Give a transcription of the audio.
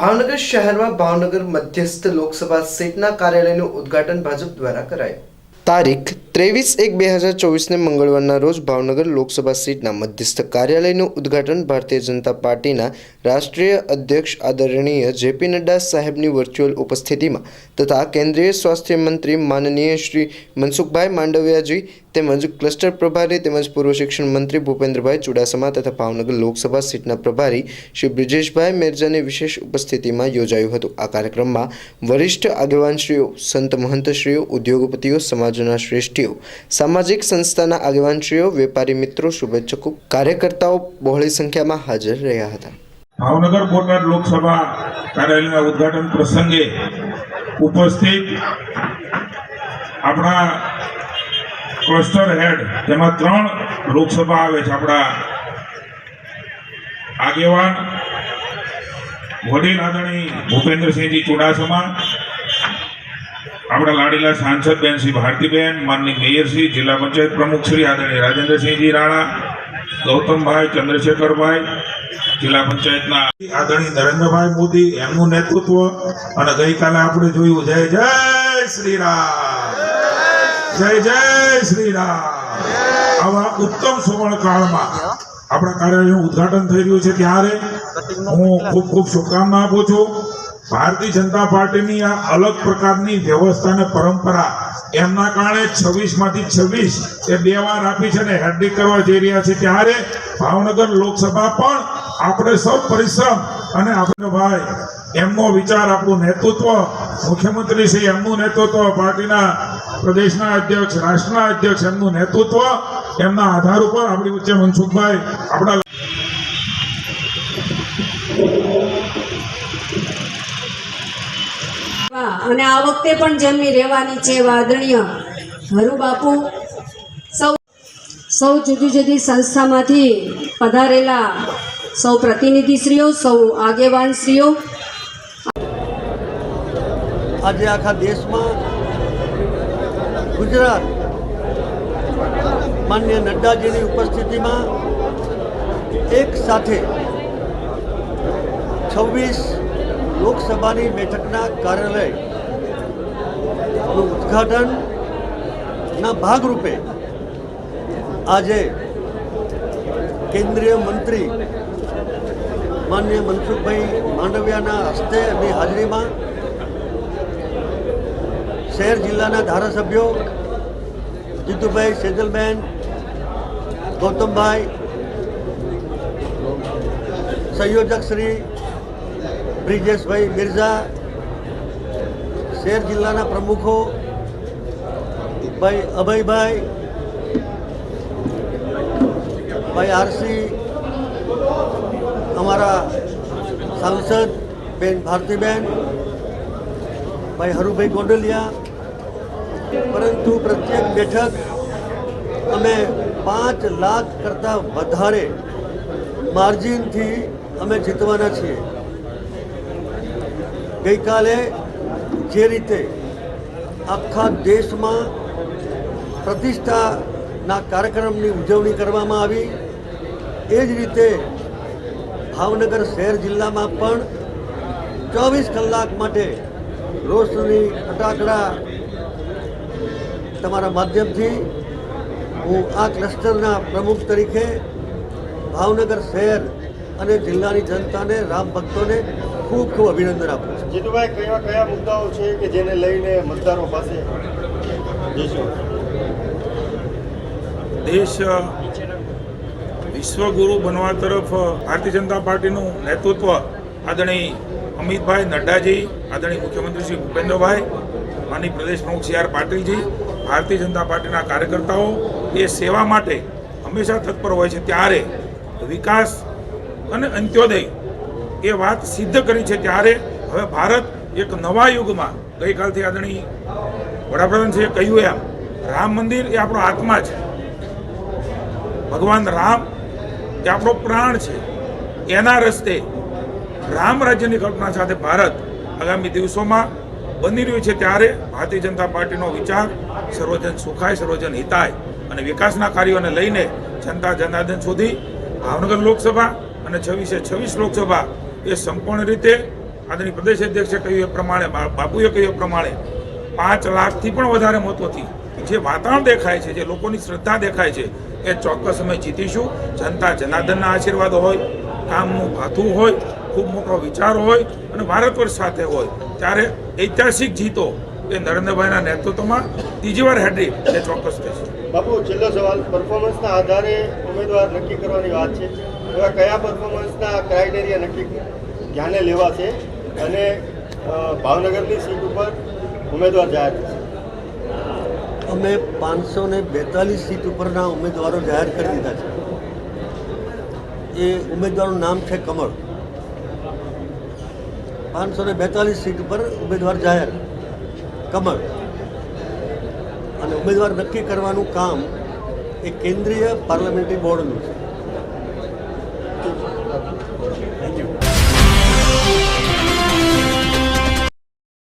ભાવનગર શહેરમાં ભાવનગર મધ્યસ્થ લોકસભા સીટના કાર્યાલયનું ઉદ્ઘાટન ભાજપ દ્વારા કરાયું. તારીખ ત્રેવીસ એક બે હજાર ચોવીસને મંગળવારના રોજ ભાવનગર લોકસભા સીટના મધ્યસ્થ કાર્યાલયનું ઉદ્ઘાટન ભારતીય જનતા પાર્ટીના રાષ્ટ્રીય અધ્યક્ષ આદરણીય જેપી નડ્ડા સાહેબની વર્ચ્યુઅલ ઉપસ્થિતિમાં તથા કેન્દ્રીય સ્વાસ્થ્ય મંત્રી માનનીય શ્રી મનસુખભાઈ માંડવિયાજી તેમજ ક્લસ્ટર પ્રભારી તેમજ પૂર્વ શિક્ષણ મંત્રી ભૂપેન્દ્રભાઈ ચુડાસમા તથા ભાવનગર લોકસભા સીટના પ્રભારી શ્રી બ્રિજેશભાઈ મેરજાની વિશેષ ઉપસ્થિતિમાં યોજાયું હતું. આ કાર્યક્રમમાં વરિષ્ઠ આગેવાનશ્રીઓ, સંત મહંતશ્રીઓ, ઉદ્યોગપતિઓ, સમાજના શ્રેષ્ઠીઓ, સામાજિક સંસ્થાના આગેવાનશ્રીઓ, વેપારી મિત્રો, શુભેચ્છકો, કાર્યકર્તાઓ બહોળી સંખ્યામાં હાજર રહ્યા હતા. ભાવનગર બોટાદ લોકસભા કાર્યાલયના ઉદઘાટન પ્રસંગે ઉપસ્થિત આપણા ક્લસ્ટર હેડ તેમાં ત્રણ લોકસભા આવે છે. આપણા આગેવાન વડીલ આદરણી ભૂપેન્દ્રસિંહજી ચુડાસમા, આપણા લાડીલા સાંસદ શ્રી ભારતીબેન માનની મેયરશ્રી જિલ્લા પંચાયત પ્રમુખ શ્રી આદરણીય રાજેન્દ્રસિંહજી રાણા, ગૌતમભાઈ, ચંદ્રશેખરભાઈ, જિલ્લા પંચાયતના આદરણીય નરેન્દ્રભાઈ મોદી, એમનું નેતૃત્વ. અને ગઈકાલે આપણે જોયું, જય જય શ્રી રામ જય જય શ્રી રામ આવા ઉત્તમ સુવર્ણ કાળમાં આપણા કાર્યાલયનું ઉદ્ઘાટન થઈ રહ્યું છે ત્યારે હું ખૂબ ખૂબ શુભકામના આપું છું. ભારતીય જનતા પાર્ટીની આ અલગ પ્રકારની વ્યવસ્થા અને પરંપરા એમના કારણે છવ્વીસમાંથી છવ્વીસ એ બે વાર આપી છે ને હેડ્રિક કરવા જઈ રહ્યા છે ત્યારે ભાવનગર લોકસભા પણ આપણે સૌ પરિશ્રમ અને આપણે ભાઈ એમનો વિચાર આપણું નેતૃત્વ, મુખ્યમંત્રી શ્રી એમનું નેતૃત્વ, પાર્ટીના પ્રદેશના અધ્યક્ષ રાષ્ટ્રના અધ્યક્ષ એમનું નેતૃત્વ એમના આધાર ઉપર આપણી વચ્ચે મનસુખભાઈ આપણા અને આ વખતે પણ જન્મી રહેવાની છે વાદણીય હરુ બાપુ. સૌ સૌ જુદી જુદી સંસ્થામાંથી પધારેલા સૌ પ્રતિનિધિશ્રીઓ સૌ આગેવાનશ્રીઓ. આજે આખા દેશમાં ગુજરાત. માન્ય નડ્ડાજીની ઉપસ્થિતિમાં એક સાથે છવ્વીસ લોકસભાની બેઠકના કાર્યાલયનું ઉદ્ઘાટનના ભાગરૂપે આજે કેન્દ્રીય મંત્રી માન્ય મનસુખભાઈ માંડવિયાના હસ્તે એમની હાજરીમાં શહેર જિલ્લાના ધારાસભ્યો જીતુભાઈ સેજલબેન, ગૌતમભાઈ, સંયોજક શ્રી બ્રિજેશભાઈ મિર્ઝા શહેર જિલ્લાના પ્રમુખો ભાઈ અભયભાઈ, ભાઈ આરસી, અમારા સાંસદ બેન ભારતીબેન, ભાઈ હરુભાઈ ગોંડલિયા પરંતુ પ્રત્યેક બેઠક અમે પાંચ લાખ કરતાં વધારે માર્જિનથી અમે જીતવાના છીએ. ગઈકાલે જે રીતે આખા દેશમાં પ્રતિષ્ઠાના કાર્યક્રમની ઉજવણી કરવામાં આવી, એ જ રીતે ભાવનગર શહેર જિલ્લામાં પણ ચોવીસ કલાક માટે રોશની ફટાકડા તમારા માધ્યમથી હું આ ક્લસ્ટરના પ્રમુખ તરીકે ભાવનગર શહેર અને જિલ્લાની જનતાને રામ ભક્તોને ખૂબ ખૂબ અભિનંદન આપું છું. જીતુભાઈ કયા કયા મુદ્દાઓ છે કે જેને લઈને મતદારો પાસે દેશ? વિશ્વગુરુ બનવા તરફ ભારતીય જનતા પાર્ટીનું નેતૃત્વ આદરણીય અમિતભાઈ નડ્ડાજી આદરણીય મુખ્યમંત્રી શ્રી ભૂપેન્દ્રભાઈ માની પ્રદેશ પ્રમુખ સી આર પાટીલજી ભારતીય જનતા પાર્ટીના કાર્યકર્તાઓ એ સેવા માટે હંમેશા તત્પર હોય છે. ત્યારે વિકાસ અને અંત્યોદય એ વાત સિદ્ધ કરી છે ત્યારે હવે ભારત એક નવા યુગમાં, ગઈકાલથી આદરણીય વડાપ્રધાનશ્રીએ કહ્યું એમ, રામ મંદિર એ આપણો આત્મા છે. ભગવાન રામ એ આપણો પ્રાણ છે. એના રસ્તે રામ રાજ્યની કલ્પના સાથે ભારત આગામી દિવસોમાં બની રહ્યું છે ત્યારે ભારતીય જનતા પાર્ટીનો વિચાર સર્વજન સુખાય, સર્વજન હિતાય અને વિકાસના કાર્યોને લઈને જનતા જનાર્દન સુધી ભાવનગર લોકસભા અને છવ્વીસે છવ્વીસ લોકસભા એ સંપૂર્ણ રીતે આદરણીય પ્રદેશ અધ્યક્ષે કહ્યું એ પ્રમાણે બાપુએ કહ્યું એ પ્રમાણે પાંચ લાખથી પણ વધારે મતોથી જે વાતાવરણ દેખાય છે, જે લોકોની શ્રદ્ધા દેખાય છે, એ ચોક્કસ અમે જીતીશું. જનતા જનાર્દનના આશીર્વાદ હોય, કામનું ભાથું હોય, ખૂબ મોટો વિચાર હોય અને ભારત વર્ષ સાથે હોય. ત્યારે ઐતિહાસિક જીતો એ નરેન્દ્રભાઈના નેતૃત્વમાં ત્રીજી વાર હેડ્રી એ ચોક્કસ થશે. બાપુ છેલ્લો સવાલ. પરફોર્મન્સના આધારે ઉમેદવાર નક્કી કરવાની વાત છે. એવા કયા પરફોર્મન્સના ક્રાઇટેરિયા નક્કી ધ્યાને લેવાશે અને ભાવનગરની સીટ ઉપર ઉમેદવાર જાહેર થશે? અમે પાંચસો ને બેતાલીસ સીટ ઉપરના ઉમેદવારો જાહેર કરી દીધા છે. એ ઉમેદવારનું નામ છે કમળ. પાંચસો ને બેતાલીસ સીટ ઉપર ઉમેદવાર જાહેર. કમળ. અને ઉમેદવાર નક્કી કરવાનું કામ એ કેન્દ્રીય પાર્લામેન્ટરી બોર્ડનું છે.